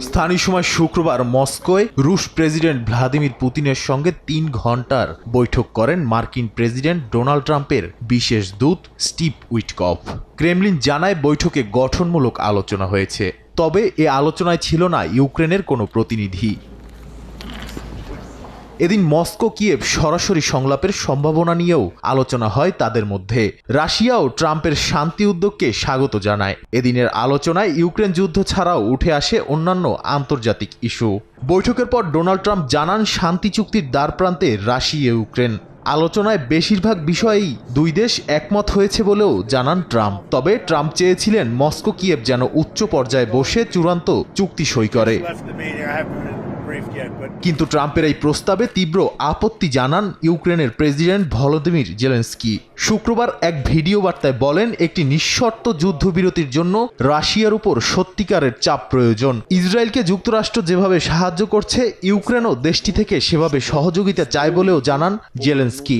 স্থানীয় সময় শুক্রবার মস্কোয় রুশ প্রেসিডেন্ট ভ্লাদিমির পুতিনের সঙ্গে তিন ঘণ্টার বৈঠক করেন মার্কিন প্রেসিডেন্ট ডোনাল্ড ট্রাম্পের বিশেষ দূত স্টিভ উইটকফ। ক্রেমলিন জানায় বৈঠকে গঠনমূলক আলোচনা হয়েছে, তবে এ আলোচনায় ছিল না ইউক্রেনের কোনো প্রতিনিধি। এদিন মস্কো, কিয়েভ সরাসরি সংলাপের সম্ভাবনা নিয়েও আলোচনা হয় তাদের মধ্যে। রাশিয়াও ট্রাম্পের শান্তি উদ্যোগকে স্বাগত জানায়। এদিনের আলোচনায় ইউক্রেন যুদ্ধ ছাড়াও উঠে আসে অন্যান্য আন্তর্জাতিক ইস্যু। বৈঠকের পর ডোনাল্ড ট্রাম্প জানান শান্তি চুক্তির দ্বারপ্রান্তে রাশিয়া ইউক্রেন। আলোচনায় বেশিরভাগ বিষয়েই দুই দেশ একমত হয়েছে বলেও জানান ট্রাম্প। তবে ট্রাম্প চেয়েছিলেন মস্কো, কিয়েভ যেন উচ্চ পর্যায়ে বসে চূড়ান্ত চুক্তি সই করে। কিন্তু ট্রাম্পের এই প্রস্তাবে তীব্র আপত্তি জানান ইউক্রেনের প্রেসিডেন্ট ভলোদিমির জেলেন্সকি। শুক্রবার এক ভিডিও বার্তায় বলেন একটি নিঃশর্ত যুদ্ধবিরতির জন্য রাশিয়ার উপর সত্যিকারের চাপ প্রয়োজন। ইসরায়েলকে যুক্তরাষ্ট্র যেভাবে সাহায্য করছে ইউক্রেনও দেশটি থেকে সেভাবে সহযোগিতা চায় বলেও জানান জেলেন্সকি।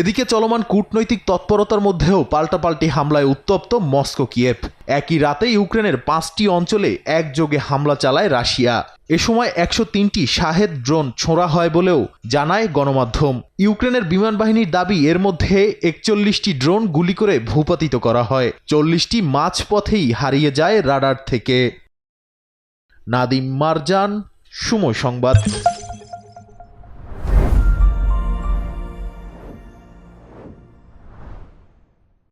এদিকে চলমান কূটনৈতিক তৎপরতার মধ্যেও পাল্টাপাল্টি হামলায় উত্তপ্ত মস্কো কিয়েভ। একই রাতে ইউক্রেনের পাঁচটি অঞ্চলে একযোগে হামলা চালায় রাশিয়া। এ সময় একশো তিনটি শাহেদ ড্রোন ছোঁড়া হয় বলেও জানায় গণমাধ্যম। ইউক্রেনের বিমান বাহিনীর দাবি, এর মধ্যে একচল্লিশটি ড্রোন গুলি করে ভূপাতিত করা হয়। চল্লিশটি মাঝপথেই হারিয়ে যায় রাডার থেকে। নাদিম মারজান, সময় সংবাদ।